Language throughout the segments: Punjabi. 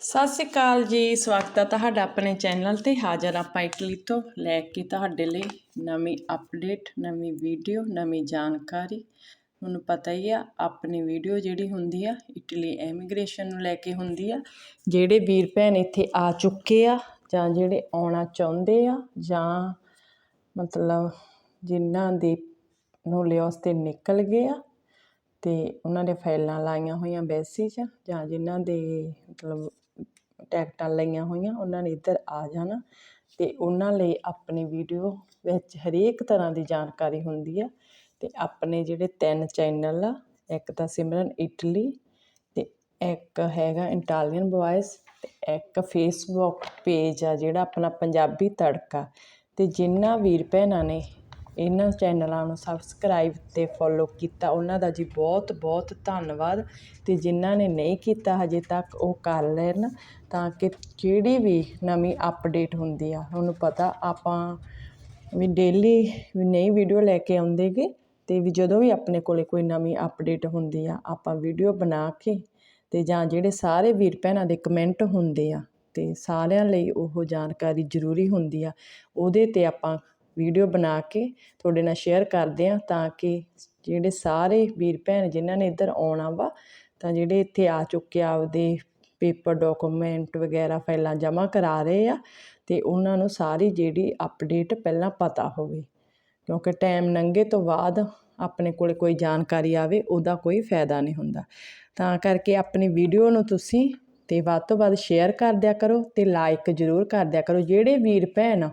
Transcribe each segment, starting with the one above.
ਸਤਿ ਸ਼੍ਰੀ ਅਕਾਲ ਜੀ, ਸਵਾਗਤ ਹੈ ਤੁਹਾਡਾ ਆਪਣੇ ਚੈਨਲ ਤੇ। ਹਾਜ਼ਰ ਆਪਾਂ ਇਟਲੀ ਤੋਂ ਲੈ ਕੇ ਤੁਹਾਡੇ ਲਈ ਨਵੀਂ ਅਪਡੇਟ ਨਵੀਂ ਵੀਡੀਓ ਨਵੀਂ ਜਾਣਕਾਰੀ। ਤੁਹਾਨੂੰ ਪਤਾ ਹੀ ਆ, ਆਪਣੀ ਵੀਡੀਓ ਜਿਹੜੀ ਹੁੰਦੀ ਆ, ਇਟਲੀ ਐਮੀਗ੍ਰੇਸ਼ਨ ਨੂੰ ਲੈ ਕੇ ਹੁੰਦੀ ਆ। ਜਿਹੜੇ ਵੀਰ ਭੈਣ ਇੱਥੇ ਆ ਚੁੱਕੇ ਆ, ਜਾਂ ਜਿਹੜੇ ਆਉਣਾ ਚਾਹੁੰਦੇ ਆ, ਜਾਂ ਮਤਲਬ ਜਿਨ੍ਹਾਂ ਦੇ ਨੂੰ ਲਿਓਸ ਤੇ ਨਿਕਲ ਗਏ ਆ, ਤੇ ਉਹਨਾਂ ਦੇ ਫਾਈਲਾਂ ਲਾਈਆਂ ਹੋਈਆਂ ਬੈਸੀ 'ਚ, ਜਾਂ ਜਿਨ੍ਹਾਂ ਦੇ ਮਤਲਬ ਟਿਕਟਾਂ ਲਈਆਂ ਹੋਈਆਂ, ਉਹਨਾਂ ਨੇ ਇੱਧਰ ਆ ਜਾਣਾ ਅਤੇ ਉਹਨਾਂ ਲਈ ਆਪਣੀ ਵੀਡੀਓ ਵਿੱਚ ਹਰੇਕ ਤਰ੍ਹਾਂ ਦੀ ਜਾਣਕਾਰੀ ਹੁੰਦੀ ਆ ਅਤੇ ਆਪਣੇ ਜਿਹੜੇ ਤਿੰਨ ਚੈਨਲ ਆ, ਇੱਕ ਤਾਂ ਸਿਮਰਨ ਇਟਲੀ ਅਤੇ ਇੱਕ ਹੈਗਾ ਇਟਾਲੀਅਨ ਬॉयਜ਼ ਅਤੇ ਇੱਕ ਫੇਸਬੁੱਕ ਪੇਜ ਆ ਜਿਹੜਾ ਆਪਣਾ ਪੰਜਾਬੀ ਤੜਕਾ ਅਤੇ ਜਿਨ੍ਹਾਂ ਵੀਰ ਭੈਣਾਂ ਨੇ ਇਹਨਾਂ ਚੈਨਲਾਂ ਨੂੰ ਸਬਸਕ੍ਰਾਈਬ ਅਤੇ ਫੋਲੋ ਕੀਤਾ। ਉਹਨਾਂ ਦਾ ਜੀ ਬਹੁਤ ਬਹੁਤ ਧੰਨਵਾਦ। ਅਤੇ ਜਿਨ੍ਹਾਂ ਨੇ ਨਹੀਂ ਕੀਤਾ ਹਜੇ ਤੱਕ ਉਹ ਕਰ ਲੈਣ ਤਾਂ ਕਿ ਜਿਹੜੀ ਵੀ ਨਵੀਂ ਅਪਡੇਟ ਹੁੰਦੀ ਆ ਤੁਹਾਨੂੰ ਪਤਾ ਆਪਾਂ ਵੀ ਡੇਲੀ ਵੀ ਨਹੀਂ ਵੀਡੀਓ ਲੈ ਕੇ ਆਉਂਦੇ ਗੇ ਅਤੇ ਵੀ ਜਦੋਂ ਵੀ ਆਪਣੇ ਕੋਲ ਕੋਈ ਨਵੀਂ ਅਪਡੇਟ ਹੁੰਦੀ ਆ, ਆਪਾਂ ਵੀਡੀਓ ਬਣਾ ਕੇ ਅਤੇ ਜਾਂ ਜਿਹੜੇ ਸਾਰੇ ਵੀਰ ਭੈਣਾਂ ਦੇ ਕਮੈਂਟ ਹੁੰਦੇ ਆ ਅਤੇ ਸਾਰਿਆਂ ਲਈ ਉਹ ਜਾਣਕਾਰੀ ਜ਼ਰੂਰੀ ਹੁੰਦੀ ਆ, ਉਹਦੇ ਤੇ ਆਪਾਂ ਵੀਡੀਓ ਬਣਾ ਕੇ ਤੁਹਾਡੇ ਨਾਲ ਸ਼ੇਅਰ ਕਰਦੇ ਆ ਤਾਂ ਕਿ ਜਿਹੜੇ ਸਾਰੇ ਵੀਰ ਭੈਣ ਜਿਨ੍ਹਾਂ ਨੇ ਇੱਧਰ ਆਉਣਾ ਵਾ, ਤਾਂ ਜਿਹੜੇ ਇੱਥੇ ਆ ਚੁੱਕੇ ਆਪਦੇ ਪੇਪਰ ਡਾਕੂਮੈਂਟ ਵਗੈਰਾ ਫਾਈਲਾਂ ਜਮ੍ਹਾਂ ਕਰਾ ਰਹੇ ਆ, ਤੇ ਉਹਨਾਂ ਨੂੰ ਸਾਰੀ ਜਿਹੜੀ ਅਪਡੇਟ ਪਹਿਲਾਂ ਪਤਾ ਹੋਵੇ। ਕਿਉਂਕਿ ਟਾਈਮ ਲੰਘੇ ਤੋਂ ਬਾਅਦ ਆਪਣੇ ਕੋਲੇ ਕੋਈ ਜਾਣਕਾਰੀ ਆਵੇ, ਉਹਦਾ ਕੋਈ ਫਾਇਦਾ ਨਹੀਂ ਹੁੰਦਾ। ਤਾਂ ਕਰਕੇ ਆਪਣੀ ਵੀਡੀਓ ਨੂੰ ਤੁਸੀਂ ਤੇ ਵੱਧ ਤੋਂ ਵੱਧ ਸ਼ੇਅਰ ਕਰ ਦਿਆ ਕਰੋ ਤੇ ਲਾਈਕ ਜ਼ਰੂਰ ਕਰ ਦਿਆ ਕਰੋ। ਜਿਹੜੇ ਵੀਰ ਭੈਣ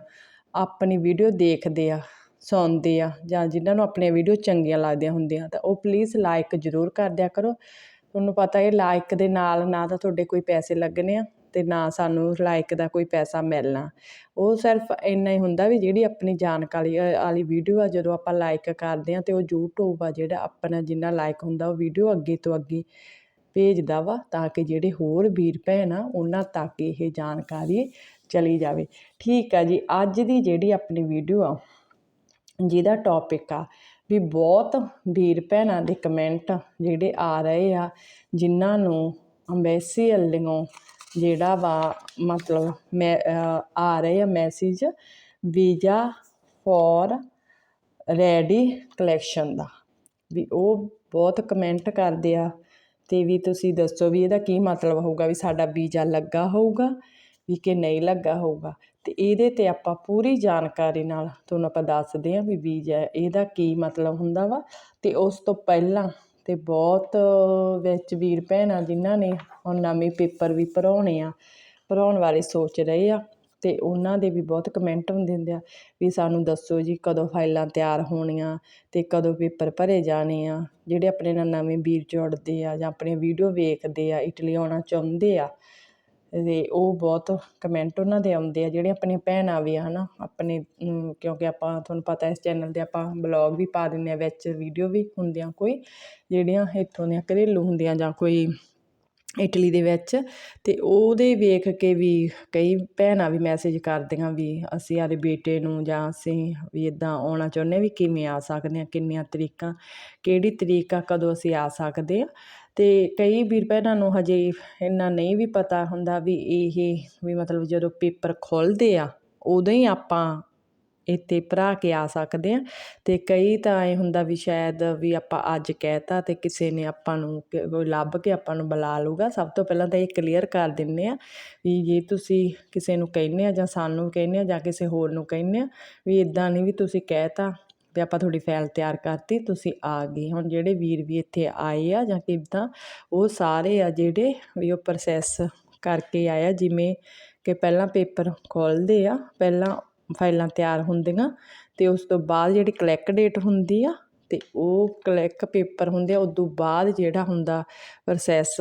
ਆਪਣੀ ਵੀਡੀਓ ਦੇਖਦੇ ਆ, ਸੁਣਦੇ ਆ ਜਾਂ ਜਿਨ੍ਹਾਂ ਨੂੰ ਆਪਣੀਆਂ ਵੀਡੀਓ ਚੰਗੀਆਂ ਲੱਗਦੀਆਂ ਹੁੰਦੀਆਂ ਤਾਂ ਉਹ ਪਲੀਜ਼ ਲਾਈਕ ਜ਼ਰੂਰ ਕਰ ਦਿਆ ਕਰੋ। ਤੁਹਾਨੂੰ ਪਤਾ ਇਹ ਲਾਈਕ ਦੇ ਨਾਲ ਨਾ ਤਾਂ ਤੁਹਾਡੇ ਕੋਈ ਪੈਸੇ ਲੱਗਣੇ ਆ ਅਤੇ ਨਾ ਸਾਨੂੰ ਲਾਈਕ ਦਾ ਕੋਈ ਪੈਸਾ ਮਿਲਣਾ। ਉਹ ਸਿਰਫ ਇੰਨਾ ਹੀ ਹੁੰਦਾ ਵੀ ਜਿਹੜੀ ਆਪਣੀ ਜਾਣਕਾਰੀ ਵਾਲੀ ਵੀਡੀਓ ਆ ਜਦੋਂ ਆਪਾਂ ਲਾਈਕ ਕਰਦੇ ਆ ਤੇ ਉਹ YouTube ਆ ਜਿਹੜਾ ਆਪਣਾ ਜਿੰਨਾ ਲਾਈਕ ਹੁੰਦਾ ਉਹ ਵੀਡੀਓ ਅੱਗੇ ਤੋਂ ਅੱਗੇ ਭੇਜਦਾ ਵਾ ਤਾਂ ਕਿ ਜਿਹੜੇ ਹੋਰ ਵੀਰ ਭੈਣ ਆ ਉਹਨਾਂ ਤੱਕ ਇਹ ਜਾਣਕਾਰੀ ਚਲੀ ਜਾਵੇ। ਠੀਕ ਆ ਜੀ, ਅੱਜ ਦੀ ਜਿਹੜੀ ਆਪਣੀ ਵੀਡੀਓ ਆ, ਜਿਹਦਾ ਟੌਪਿਕ ਆ, ਵੀ ਬਹੁਤ ਵੀਰ ਭੈਣਾਂ ਦੇ ਕਮੈਂਟ ਜਿਹੜੇ ਆ ਰਹੇ ਆ, ਜਿਨ੍ਹਾਂ ਨੂੰ ਅੰਬੈਸੀ ਵੱਲੋਂ ਜਿਹੜਾ ਵਾ, ਮਤਲਬ ਮੈਂ ਆ ਰਹੇ ਆ message visa for ready collection ਦਾ। ਵੀ ਉਹ ਬਹੁਤ ਕਮੈਂਟ ਕਰਦੇ ਆ, ਤੇ ਵੀ ਤੁਸੀਂ ਦੱਸੋ ਵੀ ਇਹਦਾ ਕੀ ਮਤਲਬ ਹੋਊਗਾ, ਵੀ ਸਾਡਾ ਵੀਜ਼ਾ ਲੱਗਾ ਹੋਊਗਾ। ਵੀ ਕਿ ਨਹੀਂ ਲੱਗਾ ਹੋਊਗਾ। ਤੇ ਇਹਦੇ ਤੇ ਆਪਾਂ ਪੂਰੀ ਜਾਣਕਾਰੀ ਨਾਲ ਤੁਹਾਨੂੰ ਆਪਾਂ ਦੱਸਦੇ ਆਂ ਵੀ ਬੀਜ ਹੈ, ਇਹਦਾ ਕੀ ਮਤਲਬ ਹੁੰਦਾ ਵਾ। ਤੇ ਉਸ ਤੋਂ ਪਹਿਲਾਂ ਤੇ ਬਹੁਤ ਵਿੱਚ ਵੀਰ ਭੈਣਾਂ ਜਿਨ੍ਹਾਂ ਨੇ ਹੁਣ ਨਵੇਂ ਪੇਪਰ ਵੀ ਭਰਾਉਣੇ ਆ, ਭਰਾਉਣ ਬਾਰੇ ਸੋਚ ਰਹੇ ਆ ਤੇ ਉਹਨਾਂ ਦੇ ਵੀ ਬਹੁਤ ਕਮੈਂਟ ਹੁੰਦੇ ਹੁੰਦੇ ਆ ਵੀ ਸਾਨੂੰ ਦੱਸੋ ਜੀ ਕਦੋਂ ਫਾਈਲਾਂ ਤਿਆਰ ਹੋਣੀਆਂ ਤੇ ਕਦੋਂ ਪੇਪਰ ਭਰੇ ਜਾਣੇ ਆ। ਜਿਹੜੇ ਆਪਣੇ ਨਾਲ ਨਵੇਂ ਵੀਰ ਜੁੜਦੇ ਆ ਜਾਂ ਆਪਣੀ ਵੀਡੀਓ ਵੇਖਦੇ ਆ, ਇਟਲੀ ਆਉਣਾ ਚਾਹੁੰਦੇ ਆ ਤੇ ਉਹ ਬਹੁਤ ਕਮੈਂਟ ਉਹਨਾਂ ਦੇ ਆਉਂਦੇ ਆ ਜਿਹੜੇ ਆਪਣੀਆਂ ਭੈਣਾਂ ਵੀ ਆ ਹੈ ਨਾ ਆਪਣੇ ਕਿਉਂਕਿ ਆਪਾਂ, ਤੁਹਾਨੂੰ ਪਤਾ ਇਸ ਚੈਨਲ 'ਤੇ ਆਪਾਂ ਬਲੌਗ ਵੀ ਪਾ ਦਿੰਦੇ ਹਾਂ ਵਿੱਚ ਵੀਡੀਓ ਵੀ ਹੁੰਦੀਆਂ ਕੋਈ, ਜਿਹੜੀਆਂ ਇੱਥੋਂ ਦੀਆਂ ਘਰੇਲੂ ਹੁੰਦੀਆਂ ਜਾਂ ਕੋਈ ਇਟਲੀ ਦੇ ਵਿੱਚ, ਤੇ ਉਹਦੇ ਵੇਖ ਕੇ ਵੀ ਕਈ ਭੈਣਾਂ ਵੀ ਮੈਸੇਜ ਕਰਦੀਆਂ ਵੀ ਅਸੀਂ ਆਦੇ ਬੇਟੇ ਨੂੰ ਜਾਂ ਅਸੀਂ ਵੀ ਇਦਾਂ ਆਉਣਾ ਚਾਹੁੰਦੇ ਵੀ ਕਿਵੇਂ ਆ ਸਕਦੇ ਆ, ਕਿੰਨੀਆਂ ਤਰੀਕਾਂ, ਕਿਹੜੀ ਤਰੀਕ ਆ, ਕਦੋਂ ਅਸੀਂ ਆ ਸਕਦੇ ਆ। ਅਤੇ ਕਈ ਵੀਰ ਭੈਣਾਂ ਨੂੰ ਹਜੇ ਇੰਨਾ ਨਹੀਂ ਵੀ ਪਤਾ ਹੁੰਦਾ ਵੀ ਇਹ, ਵੀ ਮਤਲਬ ਜਦੋਂ ਪੇਪਰ ਖੁੱਲ੍ਹਦੇ ਆ, ਉਦੋਂ ਹੀ ਆਪਾਂ ਇੱਥੇ ਭਰਾ ਕੇ ਆ ਸਕਦੇ ਹਾਂ ਅਤੇ ਕਈ ਤਾਂ ਇਹ ਹੁੰਦਾ ਵੀ ਸ਼ਾਇਦ ਵੀ ਆਪਾਂ ਅੱਜ ਕਹਿ ਤਾ ਅਤੇ ਕਿਸੇ ਨੇ ਆਪਾਂ ਨੂੰ ਕੋਈ ਲੱਭ ਕੇ ਆਪਾਂ ਨੂੰ ਬੁਲਾ ਲੂਗਾ ਸਭ ਤੋਂ ਪਹਿਲਾਂ ਤਾਂ ਇਹ ਕਲੀਅਰ ਕਰ ਦਿੰਦੇ ਹਾਂ ਵੀ ਜੇ ਤੁਸੀਂ ਕਿਸੇ ਨੂੰ ਕਹਿੰਦੇ ਆ ਜਾਂ ਸਾਨੂੰ ਕਹਿੰਦੇ ਆ ਜਾਂ ਕਿਸੇ ਹੋਰ ਨੂੰ ਕਹਿੰਦੇ ਆ ਵੀ ਇੱਦਾਂ ਨਹੀਂ ਵੀ ਤੁਸੀਂ ਕਹਿ ਤਾ ਆਪਾਂ ਤੁਹਾਡੀ ਫਾਈਲ ਤਿਆਰ ਕਰਤੀ, ਤੁਸੀਂ ਆ ਗਏ। ਹੁਣ ਜਿਹੜੇ ਵੀਰ ਵੀ ਇੱਥੇ ਆਏ ਆ ਜਾਂ ਕਿਦਾਂ ਉਹ ਸਾਰੇ ਆ ਜਿਹੜੇ ਵੀ ਉਹ ਪ੍ਰੋਸੈਸ ਕਰਕੇ ਆਇਆ ਜਿਵੇਂ ਕਿ ਪਹਿਲਾਂ ਪੇਪਰ ਖੋਲਦੇ ਆ, ਪਹਿਲਾਂ ਫਾਈਲਾਂ ਤਿਆਰ ਹੁੰਦੀਆਂ ਤੇ ਉਸ ਤੋਂ ਬਾਅਦ ਜਿਹੜੀ ਕਲੈਕ ਡੇਟ ਹੁੰਦੀ ਆ ਤੇ ਉਹ ਕਲੈਕ ਪੇਪਰ ਹੁੰਦੇ ਆ, ਉਦੋਂ ਬਾਅਦ ਜਿਹੜਾ ਹੁੰਦਾ ਪ੍ਰੋਸੈਸ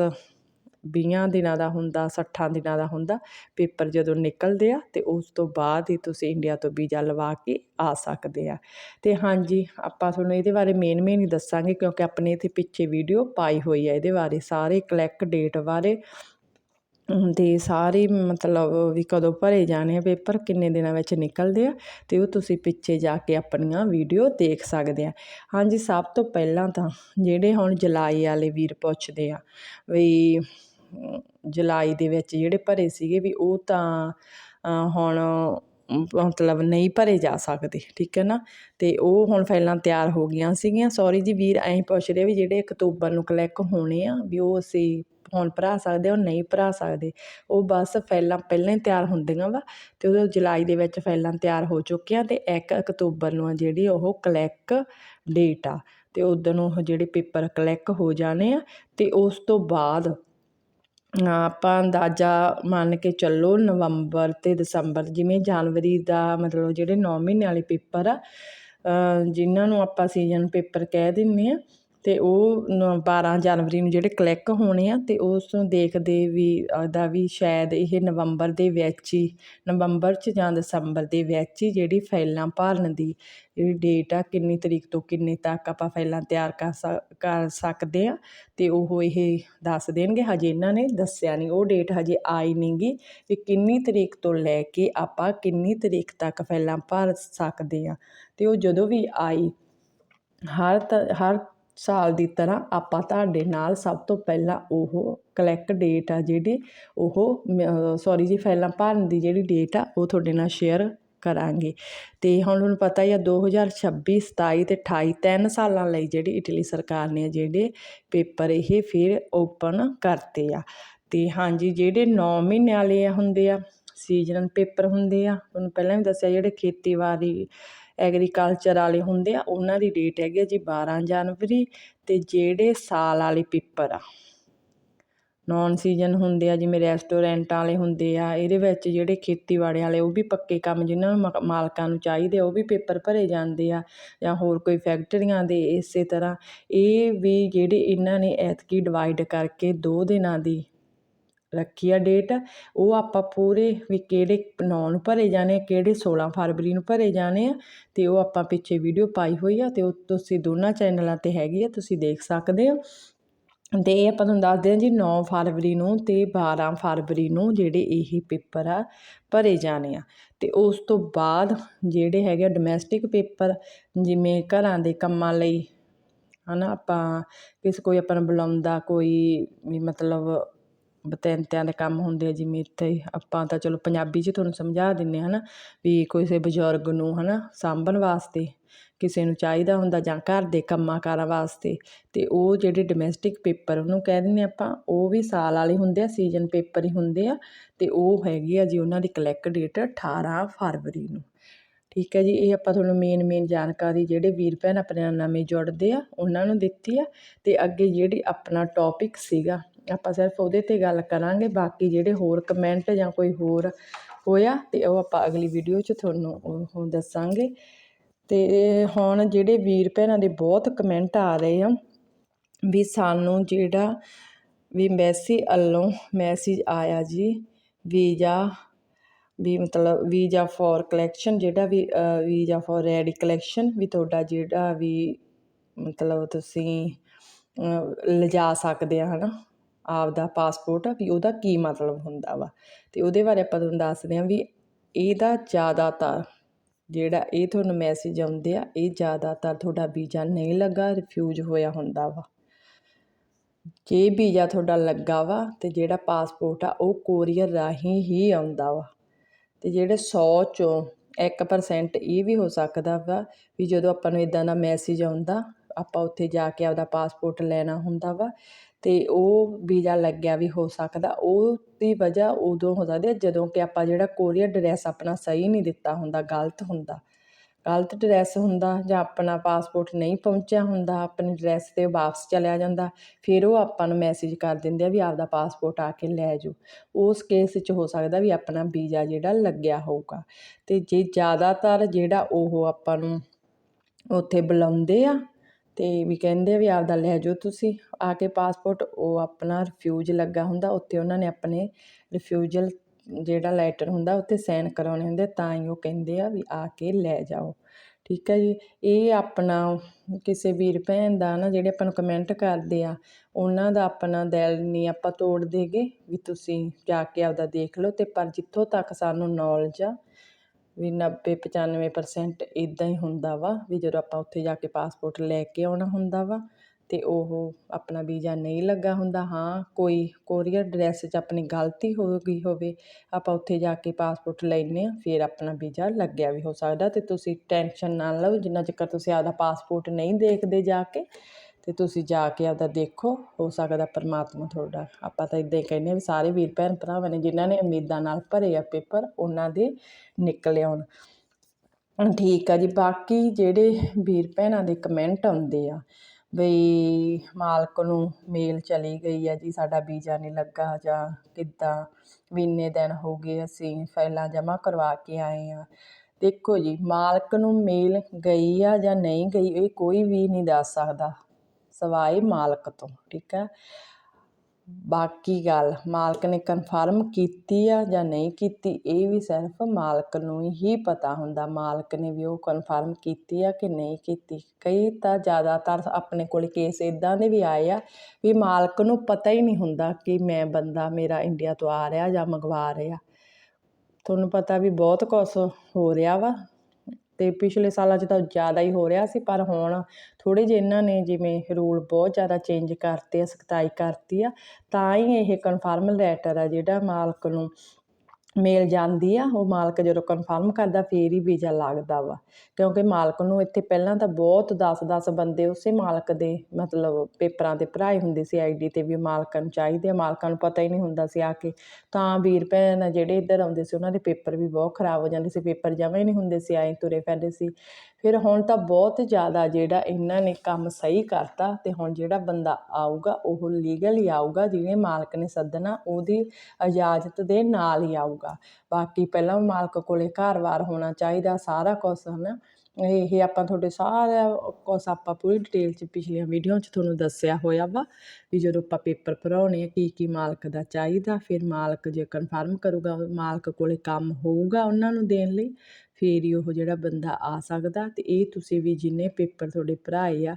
20 ਦਿਨਾਂ ਦਾ ਹੁੰਦਾ 60 ਦਿਨਾਂ ਦਾ ਹੁੰਦਾ, ਪੇਪਰ ਜਦੋਂ ਨਿਕਲਦੇ ਆ ਤੇ ਉਸ ਤੋਂ ਬਾਅਦ ਹੀ ਤੁਸੀਂ ਇੰਡੀਆ ਤੋਂ ਵੀਜ਼ਾ ਲਵਾ ਕੇ ਆ ਸਕਦੇ ਆ। ਅਤੇ ਹਾਂਜੀ, ਆਪਾਂ ਤੁਹਾਨੂੰ ਇਹਦੇ ਬਾਰੇ ਮੇਨ ਮੇਨ ਹੀ ਦੱਸਾਂਗੇ ਕਿਉਂਕਿ ਆਪਣੇ ਇੱਥੇ ਪਿੱਛੇ ਵੀਡੀਓ ਪਾਈ ਹੋਈ ਆ ਇਹਦੇ ਬਾਰੇ, ਸਾਰੇ ਕਲੈਕ ਡੇਟ ਬਾਰੇ। ਤੇ ਸਾਰੇ ਮਤਲਬ ਵੀ ਕਦੋਂ ਭਰੇ ਜਾਣੇ ਆ ਪੇਪਰ, ਕਿੰਨੇ ਦਿਨਾਂ ਵਿੱਚ ਨਿਕਲਦੇ ਆ ਤੇ ਉਹ ਤੁਸੀਂ ਪਿੱਛੇ ਜਾ ਕੇ ਆਪਣੀਆਂ ਵੀਡੀਓ ਦੇਖ ਸਕਦੇ ਆ। ਹਾਂਜੀ, ਸਭ ਤੋਂ ਪਹਿਲਾਂ ਤਾਂ ਜਿਹੜੇ ਹੁਣ ਜੁਲਾਈ ਵਾਲੇ ਵੀਰ ਪੁੱਛਦੇ ਆ ਵੀ ਜੁਲਾਈ ਦੇ ਵਿੱਚ ਜਿਹੜੇ ਭਰੇ ਸੀਗੇ ਵੀ ਉਹ ਤਾਂ ਹੁਣ ਮਤਲਬ ਨਹੀਂ ਭਰੇ ਜਾ ਸਕਦੇ, ਠੀਕ ਹੈ ਨਾ? ਤੇ ਉਹ ਹੁਣ ਫਾਈਲਾਂ ਤਿਆਰ ਹੋ ਗਈਆਂ ਸੀਗੀਆਂ। ਸੌਰੀ ਜੀ ਵੀਰ, ਐਂ ਪੁੱਛ ਰਹੇ ਵੀ ਜਿਹੜੇ ਅਕਤੂਬਰ ਨੂੰ ਕਲਿੱਕ ਹੋਣੇ ਆ, ਵੀ ਉਹ ਅਸੀਂ ਹੁਣ ਭਰਾ ਸਕਦੇ ਉਹ ਨਹੀਂ ਭਰਾ ਸਕਦੇ। ਉਹ ਬਸ ਫਾਈਲਾਂ ਪਹਿਲਾਂ ਹੀ ਤਿਆਰ ਹੁੰਦੀਆਂ ਵਾ ਤੇ ਉਹ ਜੁਲਾਈ ਦੇ ਵਿੱਚ ਫਾਈਲਾਂ ਤਿਆਰ ਹੋ ਚੁੱਕੀਆਂ ਤੇ 1 ਅਕਤੂਬਰ ਨੂੰ ਆ ਜਿਹੜੀ ਉਹ ਕਲਿੱਕ ਡੇਟ ਆ ਤੇ ਉਦੋਂ ਨੂੰ ਉਹ ਜਿਹੜੇ ਪੇਪਰ ਕਲਿੱਕ ਹੋ ਜਾਣੇ ਆ ਤੇ ਉਸ ਤੋਂ ਬਾਅਦ ਆਪਾਂ ਅੰਦਾਜ਼ਾ ਮੰਨ ਕੇ ਚੱਲੋ ਨਵੰਬਰ ਅਤੇ ਦਸੰਬਰ ਜਿਵੇਂ ਜਨਵਰੀ ਦਾ ਮਤਲਬ ਜਿਹੜੇ ਨੌ ਮਹੀਨੇ ਵਾਲੇ ਪੇਪਰ ਆ ਅ, ਜਿਨ੍ਹਾਂ ਨੂੰ ਆਪਾਂ ਸੀਜ਼ਨ ਪੇਪਰ ਕਹਿ ਦਿੰਦੇ ਹਾਂ ਅਤੇ ਉਹ ਨ- 12 ਜਨਵਰੀ ਨੂੰ ਜਿਹੜੇ ਕਲਿੱਕ ਹੋਣੇ ਆ ਅਤੇ ਉਸ ਨੂੰ ਦੇਖਦੇ ਵੀ ਦਾ ਵੀ ਸ਼ਾਇਦ ਇਹ ਨਵੰਬਰ ਦੇ ਵਿੱਚ ਹੀ, ਨਵੰਬਰ 'ਚ ਜਾਂ ਦਸੰਬਰ ਦੇ ਵਿੱਚ ਹੀ ਜਿਹੜੀ ਫਾਈਲਾਂ ਭਰਨ ਦੀ ਜਿਹੜੀ ਡੇਟ ਆ, ਕਿੰਨੀ ਤਰੀਕ ਤੋਂ ਕਿੰਨੇ ਤੱਕ ਆਪਾਂ ਫਾਈਲਾਂ ਤਿਆਰ ਕਰ ਸਕ, ਕਰ ਸਕਦੇ ਹਾਂ ਅਤੇ ਉਹ ਇਹ ਦੱਸ ਦੇਣਗੇ। ਹਜੇ ਇਹਨਾਂ ਨੇ ਦੱਸਿਆ ਨਹੀਂ, ਉਹ ਡੇਟ ਹਜੇ ਆਈ ਨਹੀਂ ਗੀ ਵੀ ਕਿੰਨੀ ਤਰੀਕ ਤੋਂ ਲੈ ਕੇ ਆਪਾਂ ਕਿੰਨੀ ਤਰੀਕ ਤੱਕ ਫਾਈਲਾਂ ਭਰ ਸਕਦੇ ਹਾਂ ਅਤੇ ਉਹ ਜਦੋਂ ਵੀ ਆਈ, ਹਰ ਤ, ਹਰ ਸਾਲ ਦੀ ਤਰ੍ਹਾਂ ਆਪਾਂ ਤੁਹਾਡੇ ਨਾਲ ਸਭ ਤੋਂ ਪਹਿਲਾਂ ਉਹ ਕਲੈਕਟ ਡੇਟ ਆ ਜਿਹੜੀ ਉਹ ਸੌਰੀ ਜੀ, ਫਾਈਲਾਂ ਭਰਨ ਦੀ ਜਿਹੜੀ ਡੇਟ ਆ, ਉਹ ਤੁਹਾਡੇ ਨਾਲ ਸ਼ੇਅਰ ਕਰਾਂਗੇ। ਤੇ ਹੁਣ ਤੁਹਾਨੂੰ ਪਤਾ ਹੀ ਆ 2026 27 ਤੇ 28 ਤਿੰਨ ਸਾਲਾਂ ਲਈ ਜਿਹੜੀ ਇਟਲੀ ਸਰਕਾਰ ਨੇ ਜਿਹੜੇ ਪੇਪਰ ਇਹ ਫਿਰ ਓਪਨ ਕਰਤੇ ਆ। ਤੇ ਹਾਂਜੀ, ਜਿਹੜੇ 9 ਮਹੀਨੇ ਵਾਲੇ ਆ ਹੁੰਦੇ ਆ ਸੀਜ਼ਨਲ ਪੇਪਰ ਹੁੰਦੇ ਆ, ਤੁਹਾਨੂੰ ਪਹਿਲਾਂ ਵੀ ਦੱਸਿਆ ਜਿਹੜੇ ਖੇਤੀਬਾੜੀ ਐਗਰੀਕਲਚਰ ਵਾਲੇ ਹੁੰਦੇ ਆ, ਉਹਨਾਂ ਦੀ ਡੇਟ ਹੈਗੀ ਆ ਜੀ 12 ਜਨਵਰੀ ਅਤੇ ਜਿਹੜੇ ਸਾਲ ਵਾਲੇ ਪੇਪਰ ਆ। ਨੌਨ ਸੀਜ਼ਨ ਹੁੰਦੇ ਆ ਜਿਵੇਂ ਰੈਸਟੋਰੈਂਟ ਵਾਲੇ ਹੁੰਦੇ ਆ, ਇਹਦੇ ਵਿੱਚ ਜਿਹੜੇ ਖੇਤੀਬਾੜੀ ਵਾਲੇ, ਉਹ ਵੀ ਪੱਕੇ ਕੰਮ ਜਿਨ੍ਹਾਂ ਨੂੰ ਮਕ- ਮਾਲਕਾਂ ਨੂੰ ਚਾਹੀਦੇ ਆ, ਉਹ ਵੀ ਪੇਪਰ ਭਰੇ ਜਾਂਦੇ ਆ, ਜਾਂ ਹੋਰ ਕੋਈ ਫੈਕਟਰੀਆਂ ਦੇ ਇਸੇ ਤਰ੍ਹਾਂ। ਇਹ ਵੀ ਜਿਹੜੇ ਇਹਨਾਂ ਨੇ ਐਤਕੀ ਡਿਵਾਈਡ ਕਰਕੇ ਦੋ ਦਿਨਾਂ ਦੀ ਰੱਖੀ ਆ ਡੇਟ ਉਹ ਆਪਾਂ ਪੂਰੇ ਵੀ ਕਿਹੜੇ 9 ਨੂੰ ਭਰੇ ਜਾਣੇ ਆ, ਕਿਹੜੇ 16 ਫਰਵਰੀ ਨੂੰ ਭਰੇ ਜਾਣੇ ਆ ਤੇ ਉਹ ਆਪਾਂ ਪਿੱਛੇ ਵੀਡੀਓ ਪਾਈ ਹੋਈ ਆ ਤੇ ਉਹ ਤੁਸੀਂ ਦੋਨਾਂ ਚੈਨਲਾਂ ਤੇ ਹੈਗੀ ਆ ਤੁਸੀਂ ਦੇਖ ਸਕਦੇ ਹੋ। ਤੇ ਇਹ ਆਪਾਂ ਤੁਹਾਨੂੰ ਦੱਸਦੇ ਹਾਂ ਜੀ 9 ਫਰਵਰੀ ਨੂੰ ਤੇ 12 ਫਰਵਰੀ ਨੂੰ ਜਿਹੜੇ ਇਹ ਪੇਪਰ ਆ ਭਰੇ ਜਾਣੇ ਆ। ਤੇ ਉਸ ਤੋਂ ਬਾਅਦ ਜਿਹੜੇ ਹੈਗੇ ਡੋਮੈਸਟਿਕ ਪੇਪਰ ਜਿਵੇਂ ਘਰਾਂ ਦੇ ਕੰਮਾਂ ਲਈ ਹਨਾ ਆਪਾਂ ਕਿਸੇ ਕੋਈ ਆਪਾਂ ਨੂੰ ਬੁਲਾਉਂਦਾ ਕੋਈ ਵੀ ਮਤਲਬ ਬਤੈਂਤਿਆਂ ਦੇ ਕੰਮ ਹੁੰਦੇ ਆ, ਜਿਵੇਂ ਇੱਥੇ ਆਪਾਂ ਤਾਂ ਚਲੋ ਪੰਜਾਬੀ 'ਚ ਤੁਹਾਨੂੰ ਸਮਝਾ ਦਿੰਨੇ ਹਨਾ, ਵੀ ਕਿਸੇ ਬਜ਼ੁਰਗ ਨੂੰ ਹਨਾ ਸਾਂਭਣ ਵਾਸਤੇ ਕਿਸੇ ਨੂੰ ਚਾਹੀਦਾ ਹੁੰਦਾ ਜਾਂ ਘਰ ਦੇ ਕੰਮਾਂ ਕਾਰਾਂ ਵਾਸਤੇ, ਤੇ ਉਹ ਜਿਹੜੇ ਡੋਮੈਸਟਿਕ ਪੇਪਰ ਉਹਨੂੰ ਕਹਿ ਦਿੰਦੇ ਆਪਾਂ, ਉਹ ਵੀ ਸਾਲ ਵਾਲੇ ਹੁੰਦੇ ਆ ਸੀਜ਼ਨ ਪੇਪਰ ਹੀ ਹੁੰਦੇ ਆ, ਤੇ ਉਹ ਹੈਗੀ ਆ ਜੀ ਉਹਨਾਂ ਦੀ ਕਲੈਕਟ ਡੇਟ 18 ਫਰਵਰੀ ਨੂੰ। ਠੀਕ ਹੈ ਜੀ, ਇਹ ਆਪਾਂ ਤੁਹਾਨੂੰ ਮੇਨ ਮੇਨ ਜਾਣਕਾਰੀ ਜਿਹੜੇ ਵੀਰ ਭੈਣ ਆਪਣੇ ਨਾਲ ਨਵੇਂ ਜੁੜਦੇ ਆ, ਉਹਨਾਂ ਨੂੰ ਦਿੱਤੀ ਆ, ਤੇ ਅੱਗੇ ਜਿਹੜੀ ਆਪਣਾ ਟੌਪਿਕ ਸੀਗਾ ਆਪਾਂ ਸਿਰਫ ਉਹਦੇ ਤੇ ਗੱਲ ਕਰਾਂਗੇ, ਬਾਕੀ ਜਿਹੜੇ ਹੋਰ ਕਮੈਂਟ ਜਾਂ ਕੋਈ ਹੋਰ ਹੋਇਆ ਅਤੇ ਉਹ ਆਪਾਂ ਅਗਲੀ ਵੀਡੀਓ 'ਚ ਤੁਹਾਨੂੰ ਉਹ ਦੱਸਾਂਗੇ। ਅਤੇ ਹੁਣ ਜਿਹੜੇ ਵੀਰ ਭੈਣਾਂ ਦੇ ਬਹੁਤ ਕਮੈਂਟ ਆ ਰਹੇ ਆ ਵੀ ਸਾਨੂੰ ਜਿਹੜਾ ਵੀ ਮੈਸੀ ਵੱਲੋਂ ਮੈਸੇਜ ਆਇਆ ਜੀ, ਵੀਜ਼ਾ, ਵੀ ਮਤਲਬ ਵੀਜ਼ਾ ਫॉर ਕਲੈਕਸ਼ਨ ਜਿਹੜਾ ਵੀ ਵੀਜ਼ਾ ਫॉर ਰੈਡੀ ਕਲੈਕਸ਼ਨ ਵੀ ਤੁਹਾਡਾ ਜਿਹੜਾ ਵੀ ਮਤਲਬ ਤੁਸੀਂ ਲਿਜਾ ਸਕਦੇ ਆ, ਹਨਾ। ਆਪਦਾ ਪਾਸਪੋਰਟ ਵੀ ਉਹਦਾ ਕੀ ਮਤਲਬ ਹੁੰਦਾ ਵਾ। ਤੇ ਉਹਦੇ ਬਾਰੇ ਆਪਾਂ ਤੁਹਾਨੂੰ ਦੱਸਦੇ ਹਾਂ ਵੀ ਇਹਦਾ ਜ਼ਿਆਦਾਤਰ ਜਿਹੜਾ ਇਹ ਤੁਹਾਨੂੰ ਮੈਸੇਜ ਆਉਂਦੇ ਆ, ਇਹ ਜ਼ਿਆਦਾਤਰ ਤੁਹਾਡਾ ਵੀਜ਼ਾ ਨਹੀਂ ਲੱਗਾ ਰਿਫਿਊਜ਼ ਹੋਇਆ ਹੁੰਦਾ ਵਾ। ਜੇ ਵੀਜ਼ਾ ਤੁਹਾਡਾ ਲੱਗਾ ਵਾ ਤੇ ਜਿਹੜਾ ਪਾਸਪੋਰਟ ਆ, ਉਹ ਕੋਰੀਅਰ ਰਾਹੀਂ ਹੀ ਆਉਂਦਾ ਵਾ। ਤੇ ਜਿਹੜੇ 100 ਚੋਂ 1% ਇਹ ਵੀ ਹੋ ਸਕਦਾ ਵਾ ਵੀ ਜਦੋਂ ਆਪਾਂ ਨੂੰ ਇਦਾਂ ਦਾ ਮੈਸੇਜ ਆਉਂਦਾ, ਆਪਾਂ ਉੱਥੇ ਜਾ ਕੇ ਆਪਦਾ ਪਾਸਪੋਰਟ ਲੈਣਾ ਹੁੰਦਾ ਵਾ ਤੇ ਉਹ ਵੀਜ਼ਾ ਲੱਗਿਆ ਵੀ ਹੋ ਸਕਦਾ। ਉਹ ਦੀ ਵਜ੍ਹਾ ਉਦੋਂ ਹੋ ਸਕਦੀ ਹੈ ਜਦੋਂ ਕਿ ਆਪਾਂ ਜਿਹੜਾ ਕੋਰੀਅਰ ਡਰੈਸ ਆਪਣਾ ਸਹੀ ਨਹੀਂ ਦਿੱਤਾ ਹੁੰਦਾ, ਗਲਤ ਹੁੰਦਾ। ਗਲਤ ਐਡਰੈਸ ਹੁੰਦਾ ਜਾਂ ਆਪਣਾ ਪਾਸਪੋਰਟ ਨਹੀਂ ਪਹੁੰਚਿਆ ਹੁੰਦਾ, ਆਪਣੇ ਐਡਰੈਸ ਤੇ ਵਾਪਸ ਚਲਿਆ ਜਾਂਦਾ, ਫਿਰ ਉਹ ਆਪਾਂ ਨੂੰ ਮੈਸੇਜ ਕਰ ਦਿੰਦੇ ਆ ਵੀ ਆਪਦਾ ਪਾਸਪੋਰਟ ਆ ਕੇ ਲੈ ਜਾਓ। ਉਸ ਕੇਸ 'ਚ ਹੋ ਸਕਦਾ ਵੀ ਆਪਣਾ ਵੀਜ਼ਾ ਜਿਹੜਾ ਲੱਗਿਆ ਹੋਊਗਾ। ਅਤੇ ਜੇ ਜ਼ਿਆਦਾਤਰ ਜਿਹੜਾ ਉਹ ਆਪਾਂ ਨੂੰ ਉੱਥੇ ਬੁਲਾਉਂਦੇ ਆ ਅਤੇ ਵੀ ਕਹਿੰਦੇ ਆ ਵੀ ਆਪਦਾ ਲੈ ਜਾਓ ਤੁਸੀਂ। ਆ ਕੇ ਪਾਸਪੋਰਟ ਉਹ ਆਪਣਾ ਰਿਫਿਊਜ਼ ਲੱਗਾ ਹੁੰਦਾ, ਉੱਥੇ ਉਹਨਾਂ ਨੇ ਆਪਣੇ ਰਿਫਿਊਜ਼ਲ ਜਿਹੜਾ ਲੈਟਰ ਹੁੰਦਾ, ਉੱਥੇ ਸਾਈਨ ਕਰਾਉਣੇ ਹੁੰਦੇ, ਤਾਂ ਹੀ ਉਹ ਕਹਿੰਦੇ ਆ ਵੀ ਆ ਕੇ ਲੈ ਜਾਓ। ਠੀਕ ਹੈ ਜੀ? ਇਹ ਆਪਣਾ ਕਿਸੇ ਵੀਰ ਭੈਣ ਦਾ ਨਾ, ਜਿਹੜੇ ਆਪਾਂ ਨੂੰ ਕਮੈਂਟ ਕਰਦੇ ਆ, ਉਹਨਾਂ ਦਾ ਆਪਣਾ ਦਿਲ ਨਹੀਂ ਆਪਾਂ ਤੋੜ ਦੇਗੇ ਵੀ ਤੁਸੀਂ ਜਾ ਕੇ ਆਪਦਾ ਦੇਖ ਲਓ ਤੇ ਪਰ ਜਿੱਥੋਂ ਤੱਕ ਸਾਨੂੰ ਨੌਲੇਜ ਆ ਵੀ 90 95% ਇੱਦਾਂ ਹੀ ਹੁੰਦਾ ਵਾ ਵੀ ਜਦੋਂ ਆਪਾਂ ਉੱਥੇ ਜਾ ਕੇ ਪਾਸਪੋਰਟ ਲੈ ਕੇ ਆਉਣਾ ਹੁੰਦਾ ਵਾ ਅਤੇ ਉਹ ਆਪਣਾ ਵੀਜ਼ਾ ਨਹੀਂ ਲੱਗਾ ਹੁੰਦਾ, ਹਾਂ, ਕੋਈ ਕੋਰੀਅਰ ਐਡਰੈਸ 'ਚ ਆਪਣੀ ਗਲਤੀ ਹੋ ਗਈ ਹੋਵੇ, ਆਪਾਂ ਉੱਥੇ ਜਾ ਕੇ ਪਾਸਪੋਰਟ ਲੈਂਦੇ ਹਾਂ, ਫਿਰ ਆਪਣਾ ਵੀਜ਼ਾ ਲੱਗਿਆ ਵੀ ਹੋ ਸਕਦਾ ਅਤੇ ਤੁਸੀਂ ਟੈਨਸ਼ਨ ਨਾ ਲਓ, ਜਿੰਨਾ ਚਿਰ ਤੁਸੀਂ ਆਪਦਾ ਪਾਸਪੋਰਟ ਨਹੀਂ ਦੇਖਦੇ ਜਾ ਕੇ ਅਤੇ ਤੁਸੀਂ ਜਾ ਕੇ ਆਪਦਾ ਦੇਖੋ, ਹੋ ਸਕਦਾ ਪਰਮਾਤਮਾ ਤੁਹਾਡਾ। ਆਪਾਂ ਤਾਂ ਇੱਦਾਂ ਹੀ ਕਹਿੰਦੇ ਹਾਂ ਵੀ ਸਾਰੇ ਵੀਰ ਭੈਣ ਭਰਾਵਾਂ ਨੇ ਜਿਨ੍ਹਾਂ ਨੇ ਉਮੀਦਾਂ ਨਾਲ ਭਰੇ ਆ ਪੇਪਰ, ਉਹਨਾਂ ਦੇ ਨਿਕਲ ਆਉਣ। ਠੀਕ ਆ ਜੀ, ਬਾਕੀ ਜਿਹੜੇ ਵੀਰ ਭੈਣਾਂ ਦੇ ਕਮੈਂਟ ਆਉਂਦੇ ਆ, ਬਈ ਮਾਲਕ ਨੂੰ ਮੇਲ ਚਲੀ ਗਈ ਆ ਜੀ, ਸਾਡਾ ਵੀਜ਼ਾ ਨਹੀਂ ਲੱਗਾ ਜਾਂ ਕਿੱਦਾਂ, ਵੀ ਇੰਨੇ ਦਿਨ ਹੋ ਗਏ ਅਸੀਂ ਫਾਈਲਾਂ ਜਮ੍ਹਾਂ ਕਰਵਾ ਕੇ ਆਏ ਆ। ਦੇਖੋ ਜੀ, ਮਾਲਕ ਨੂੰ ਮੇਲ ਗਈ ਆ ਜਾਂ ਨਹੀਂ ਗਈ, ਇਹ ਕੋਈ ਵੀ ਨਹੀਂ ਦੱਸ ਸਕਦਾ। ਸਵਾਏ ਮਾਲਕ ਤੋਂ, ਠੀਕ ਹੈ? ਬਾਕੀ ਗੱਲ, ਮਾਲਕ ਨੇ ਕਨਫਰਮ ਕੀਤੀ ਆ ਜਾਂ ਨਹੀਂ ਕੀਤੀ, ਇਹ ਵੀ ਸਿਰਫ ਮਾਲਕ ਨੂੰ ਹੀ ਪਤਾ ਹੁੰਦਾ। ਮਾਲਕ ਨੇ ਵੀ ਉਹ ਕਨਫਰਮ ਕੀਤੀ ਆ ਕਿ ਨਹੀਂ ਕੀਤੀ। ਕਈ ਤਾਂ ਜ਼ਿਆਦਾਤਰ ਆਪਣੇ ਕੋਲ ਕੇਸ ਇਦਾਂ ਦੇ ਵੀ ਆਏ ਆ ਵੀ ਮਾਲਕ ਨੂੰ ਪਤਾ ਹੀ ਨਹੀਂ ਹੁੰਦਾ ਕਿ ਮੈਂ ਬੰਦਾ ਮੇਰਾ ਇੰਡੀਆ ਤੋਂ ਆ ਰਿਹਾ ਜਾਂ ਮੰਗਵਾ ਰਿਹਾ। ਤੁਹਾਨੂੰ ਪਤਾ ਵੀ ਬਹੁਤ ਕੁਛ ਹੋ ਰਿਹਾ ਵਾ। ਤੇ ਪਿਛਲੇ ਸਾਲਾਂ 'ਚ ਤਾਂ ਜ਼ਿਆਦਾ ਹੀ ਹੋ ਰਿਹਾ ਸੀ, ਪਰ ਹੁਣ ਥੋੜ੍ਹੇ ਜਿਹੇ ਇਹਨਾਂ ਨੇ ਜਿਵੇਂ ਰੂਲ ਬਹੁਤ ਜ਼ਿਆਦਾ ਚੇਂਜ ਕਰਤੇ ਆ, ਸਖਤਾਈ ਕਰਤੀ ਆ, ਤਾਂ ਹੀ ਇਹ ਕਨਫਰਮ ਲੈਟਰ ਆ ਜਿਹੜਾ ਮਾਲਕ ਨੂੰ ਮੇਲ ਜਾਂਦੀ ਆ, ਉਹ ਮਾਲਕ ਜਦੋਂ ਕਨਫਰਮ ਕਰਦਾ, ਫੇਰ ਹੀ ਵੀਜ਼ਾ ਲੱਗਦਾ ਵਾ। ਕਿਉਂਕਿ ਮਾਲਕ ਨੂੰ ਇੱਥੇ ਪਹਿਲਾਂ ਤਾਂ ਬਹੁਤ 10-10 ਬੰਦੇ ਉਸੇ ਮਾਲਕ ਦੇ, ਮਤਲਬ ਪੇਪਰਾਂ ਤੇ ਭਰਾਏ ਹੁੰਦੇ ਸੀ ਆਈਡੀ ਤੇ ਵੀ ਮਾਲਕਾਂ ਨੂੰ ਚਾਹੀਦੇ ਆ। ਮਾਲਕਾਂ ਨੂੰ ਪਤਾ ਹੀ ਨਹੀਂ ਹੁੰਦਾ ਸੀ ਆ ਕੇ। ਤਾਂ ਵੀਰ ਭੈਣ ਜਿਹੜੇ ਇੱਧਰ ਆਉਂਦੇ ਸੀ, ਉਹਨਾਂ ਦੇ ਪੇਪਰ ਵੀ ਬਹੁਤ ਖਰਾਬ ਹੋ ਜਾਂਦੇ ਸੀ। ਪੇਪਰ ਜਮਾ ਹੀ ਨਹੀਂ ਹੁੰਦੇ ਸੀ, ਐਂ ਤੁਰੇ ਫਿਰਦੇ ਸੀ। ਫਿਰ ਹੁਣ ਤਾਂ ਬਹੁਤ ਜ਼ਿਆਦਾ ਜਿਹੜਾ ਇਹਨਾਂ ਨੇ ਕੰਮ ਸਹੀ ਕਰਤਾ ਅਤੇ ਹੁਣ ਜਿਹੜਾ ਬੰਦਾ ਆਊਗਾ, ਉਹ ਲੀਗਲ ਹੀ ਆਊਗਾ, ਜਿਹਨੇ ਮਾਲਕ ਨੇ ਸੱਦਣਾ, ਉਹਦੀ ਇਜਾਜ਼ਤ ਦੇ ਨਾਲ ਹੀ ਆਊਗਾ। ਬਾਕੀ ਪਹਿਲਾਂ ਮਾਲਕ ਕੋਲ ਘਰ-ਬਾਰ ਹੋਣਾ ਚਾਹੀਦਾ ਸਾਰਾ ਕੁਛ ਹੈ ਨਾ ਇਹ ਆਪਾਂ ਤੁਹਾਡੇ ਸਾਰਾ ਕੁਝ ਆਪਾਂ ਪੂਰੀ ਡਿਟੇਲ ਚ ਪਿਛਲੀਆਂ ਵੀਡੀਓ 'ਚ ਤੁਹਾਨੂੰ ਦੱਸਿਆ ਹੋਇਆ ਵਾ ਵੀ ਜਦੋਂ ਆਪਾਂ ਪੇਪਰ ਭਰਾਉਣੇ ਆ, ਕੀ ਕੀ ਮਾਲਕ ਦਾ ਚਾਹੀਦਾ, ਫਿਰ ਮਾਲਕ ਜੇ ਕਨਫਰਮ ਕਰੂਗਾ, ਮਾਲਕ ਕੋਲੇ ਕੰਮ ਹੋਊਗਾ ਉਹਨਾਂ ਨੂੰ ਦੇਣ ਲਈ, ਫਿਰ ਹੀ ਉਹ ਜਿਹੜਾ ਬੰਦਾ ਆ ਸਕਦਾ ਤੇ ਇਹ ਤੁਸੀਂ ਵੀ ਜਿੰਨੇ ਪੇਪਰ ਤੁਹਾਡੇ ਭਰਾਏ ਆ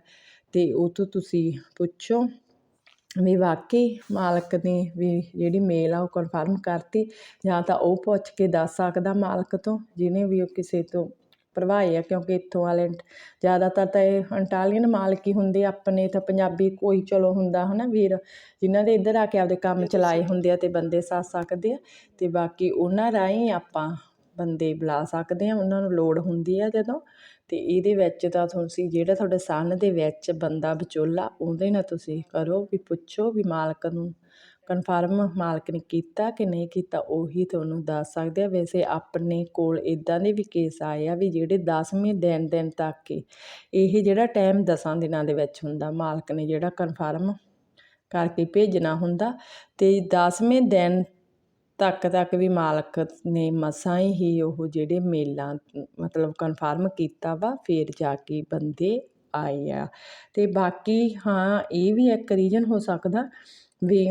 ਤੇ ਉਹ ਤੋਂ ਤੁਸੀਂ ਪੁੱਛੋ ਵੀ ਵਾਕਈ ਮਾਲਕ ਨੇ ਵੀ ਜਿਹੜੀ ਮੇਲ ਆ ਉਹ ਕਨਫਰਮ ਕਰਤੀ ਜਾਂ ਤਾਂ ਉਹ ਪੁੱਛ ਕੇ ਦੱਸ ਸਕਦਾ ਮਾਲਕ ਤੋਂ, ਜਿਹਨੇ ਵੀ ਉਹ ਕਿਸੇ ਤੋਂ ਭਰਵਾਏ ਆ ਕਿਉਂਕਿ ਇੱਥੋਂ ਵਾਲੇ ਜ਼ਿਆਦਾਤਰ ਤਾਂ ਇਹ ਅੰਟਾਲੀਅਨ ਮਾਲਕ ਹੀ ਹੁੰਦੇ ਆਪਣੇ ਤਾਂ ਪੰਜਾਬੀ ਕੋਈ ਚਲੋ ਹੁੰਦਾ ਹਨਾ ਵੀਰ ਜਿਨ੍ਹਾਂ ਦੇ ਇੱਧਰ ਆ ਕੇ ਆਪਦੇ ਕੰਮ ਚਲਾਏ ਹੁੰਦੇ ਆ ਤੇ ਬੰਦੇ ਸੱਦ ਸਕਦੇ ਆ ਤੇ ਬਾਕੀ ਉਹਨਾਂ ਰਾਹੀਂ ਆਪਾਂ ਬੰਦੇ ਬੁਲਾ ਸਕਦੇ ਆ ਉਹਨਾਂ ਨੂੰ ਲੋੜ ਹੁੰਦੀ ਆ ਜਦੋਂ ਤੇ ਇਹਦੇ ਵਿੱਚ ਤਾਂ ਤੁਸੀਂ ਜਿਹੜਾ ਤੁਹਾਡੇ ਸੰਨ ਦੇ ਵਿੱਚ ਬੰਦਾ ਵਿਚੋਲਾ ਉਹਦੇ ਨਾਲ ਤੁਸੀਂ ਕਰੋ ਵੀ ਪੁੱਛੋ ਵੀ ਮਾਲਕ ਨੂੰ ਕਨਫਰਮ ਮਾਲਕ ਨੇ ਕੀਤਾ ਕਿ ਨਹੀਂ ਕੀਤਾ, ਉਹੀ ਤੁਹਾਨੂੰ ਦੱਸ ਸਕਦੇ ਆ ਵੈਸੇ ਆਪਣੇ ਕੋਲ ਇਦਾਂ ਦੇ ਵੀ ਕੇਸ ਆਏ ਆ ਵੀ ਜਿਹੜੇ 10ਵੇਂ ਦਿਨ ਦਿਨ ਤੱਕ ਇਹ ਜਿਹੜਾ ਟਾਈਮ 10 ਦਿਨਾਂ ਦੇ ਵਿੱਚ ਹੁੰਦਾ, ਮਾਲਕ ਨੇ ਜਿਹੜਾ ਕਨਫਰਮ ਕਰਕੇ ਭੇਜਣਾ ਹੁੰਦਾ ਤੇ 10ਵੇਂ ਦਿਨ ਤੱਕ ਤੱਕ ਵੀ ਮਾਲਕ ਨੇ ਮਸਾਂ ਹੀ ਉਹ ਜਿਹੜੇ ਮੇਲਾਂ, ਮਤਲਬ ਕਨਫਰਮ ਕੀਤਾ ਵਾ, ਫਿਰ ਜਾ ਕੇ ਬੰਦੇ ਆਏ ਆ। ਤੇ ਬਾਕੀ ਹਾਂ, ਇਹ ਵੀ ਇੱਕ ਰੀਜਨ ਹੋ ਸਕਦਾ ਵੀ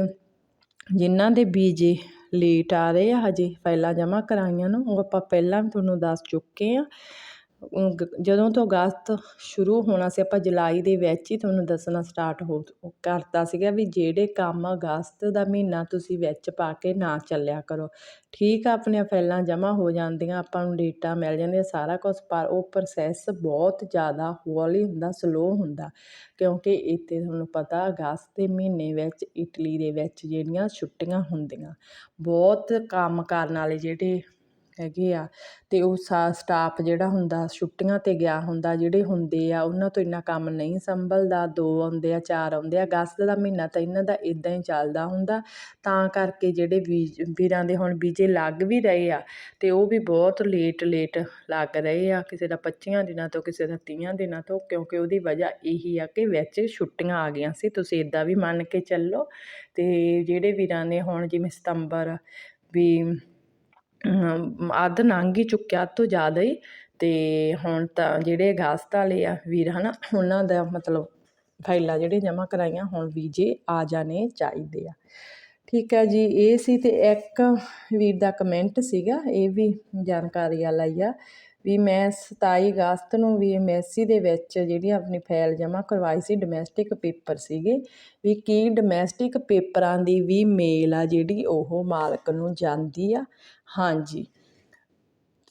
ਜਿਨ੍ਹਾਂ ਦੇ ਵੀਜ਼ੇ ਲੇਟ ਆ ਰਹੇ ਆ ਹਜੇ, ਫਾਈਲਾਂ ਜਮ੍ਹਾਂ ਕਰਵਾਈਆਂ ਨੂੰ, ਉਹ ਆਪਾਂ ਪਹਿਲਾਂ ਵੀ ਤੁਹਾਨੂੰ ਦੱਸ ਚੁੱਕੇ ਹਾਂ ਜਦੋਂ ਤੋਂ ਅਗਸਤ ਸ਼ੁਰੂ ਹੋਣਾ ਸੀ, ਆਪਾਂ ਜੁਲਾਈ ਦੇ ਵਿੱਚ ਹੀ ਤੁਹਾਨੂੰ ਦੱਸਣਾ ਸਟਾਰਟ ਹੋ ਕਰਤਾ ਸੀਗਾ ਵੀ ਜਿਹੜੇ ਕੰਮ ਅਗਸਤ ਦਾ ਮਹੀਨਾ ਤੁਸੀਂ ਵਿੱਚ ਪਾ ਕੇ ਨਾ ਚੱਲਿਆ ਕਰੋ। ਠੀਕ ਆ, ਆਪਣੀਆਂ ਫਾਈਲਾਂ ਜਮ੍ਹਾਂ ਹੋ ਜਾਂਦੀਆਂ, ਆਪਾਂ ਨੂੰ ਡੇਟਾ ਮਿਲ ਜਾਂਦੀਆਂ, ਸਾਰਾ ਕੁਝ ਪਰ ਉਹ ਪ੍ਰੋਸੈਸ ਬਹੁਤ ਜ਼ਿਆਦਾ ਹੌਲੀ ਹੁੰਦਾ ਸਲੋ ਹੁੰਦਾ। ਕਿਉਂਕਿ ਇੱਥੇ ਤੁਹਾਨੂੰ ਪਤਾ ਅਗਸਤ ਦੇ ਮਹੀਨੇ ਵਿੱਚ, ਇਟਲੀ ਦੇ ਵਿੱਚ ਜਿਹੜੀਆਂ ਛੁੱਟੀਆਂ ਹੁੰਦੀਆਂ, ਬਹੁਤ ਕੰਮ ਕਰਨ ਵਾਲੇ ਜਿਹੜੇ ਹੈਗੇ ਆ ਅਤੇ ਉਹ ਸਾ ਸਟਾਫ ਜਿਹੜਾ ਹੁੰਦਾ, ਛੁੱਟੀਆਂ 'ਤੇ ਗਿਆ ਹੁੰਦਾ, ਜਿਹੜੇ ਹੁੰਦੇ ਆ, ਉਹਨਾਂ ਤੋਂ ਇੰਨਾ ਕੰਮ ਨਹੀਂ ਸੰਭਲਦਾ, ਦੋ ਆਉਂਦੇ ਆ, ਚਾਰ ਆਉਂਦੇ ਆ, ਅਗਸਤ ਦਾ ਮਹੀਨਾ ਤਾਂ ਇਹਨਾਂ ਦਾ ਇੱਦਾਂ ਹੀ ਚੱਲਦਾ ਹੁੰਦਾ, ਤਾਂ ਕਰਕੇ ਜਿਹੜੇ ਵੀਜ ਵੀਰਾਂ ਦੇ ਹੁਣ ਵੀਜ਼ੇ ਲੱਗ ਵੀ ਰਹੇ ਆ ਅਤੇ ਉਹ ਵੀ ਬਹੁਤ ਲੇਟ ਲੇਟ ਲੱਗ ਰਹੇ ਆ, ਕਿਸੇ ਦਾ 25 ਦਿਨਾਂ ਤੋਂ, ਕਿਸੇ ਦਾ 30 ਦਿਨਾਂ ਤੋਂ, ਕਿਉਂਕਿ ਉਹਦੀ ਵਜ੍ਹਾ ਇਹੀ ਆ ਕਿ ਵਿੱਚ ਛੁੱਟੀਆਂ ਆ ਗਈਆਂ ਸੀ, ਤੁਸੀਂ ਇੱਦਾਂ ਵੀ ਮੰਨ ਕੇ ਚੱਲੋ ਅਤੇ ਜਿਹੜੇ ਵੀਰਾਂ ਨੇ ਹੁਣ ਜਿਵੇਂ ਸਤੰਬਰ ਵੀ ਅੱਧ ਲੰਘ ਹੀ ਚੁੱਕਿਆ ਅੱਧ ਤੋਂ ਜ਼ਿਆਦਾ ਹੀ ਤੇ ਹੁਣ ਤਾਂ ਜਿਹੜੇ ਅਗਸਤ ਵਾਲੇ ਆ ਵੀਰ ਹੈ ਨਾ ਉਹਨਾਂ ਦਾ ਮਤਲਬ ਫਾਈਲਾਂ ਜਿਹੜੀਆਂ ਜਮ੍ਹਾਂ ਕਰਵਾਈਆਂ ਹੁਣ ਵੀਜ਼ੇ ਆ ਜਾਣੇ ਚਾਹੀਦੇ ਆ। ਠੀਕ ਹੈ ਜੀ, ਇਹ ਸੀ ਅਤੇ ਇੱਕ ਵੀਰ ਦਾ ਕਮੈਂਟ ਸੀਗਾ, ਇਹ ਵੀ ਜਾਣਕਾਰੀ ਵਾਲਾ ਹੀ ਆ ਵੀ ਮੈਂ 27 ਅਗਸਤ ਨੂੰ ਵੀ ਐਮਐਸਸੀ ਦੇ ਵਿੱਚ ਜਿਹੜੀ ਆਪਣੀ ਫਾਈਲ ਜਮ੍ਹਾਂ ਕਰਵਾਈ ਸੀ ਡੋਮੈਸਟਿਕ ਪੇਪਰ ਸੀਗੇ ਵੀ ਕੀ ਡੋਮੈਸਟਿਕ ਪੇਪਰਾਂ ਦੀ ਵੀ ਮੇਲ ਆ ਜਿਹੜੀ ਉਹ ਮਾਲਕ ਨੂੰ ਜਾਂਦੀ ਆ। ਹਾਂਜੀ।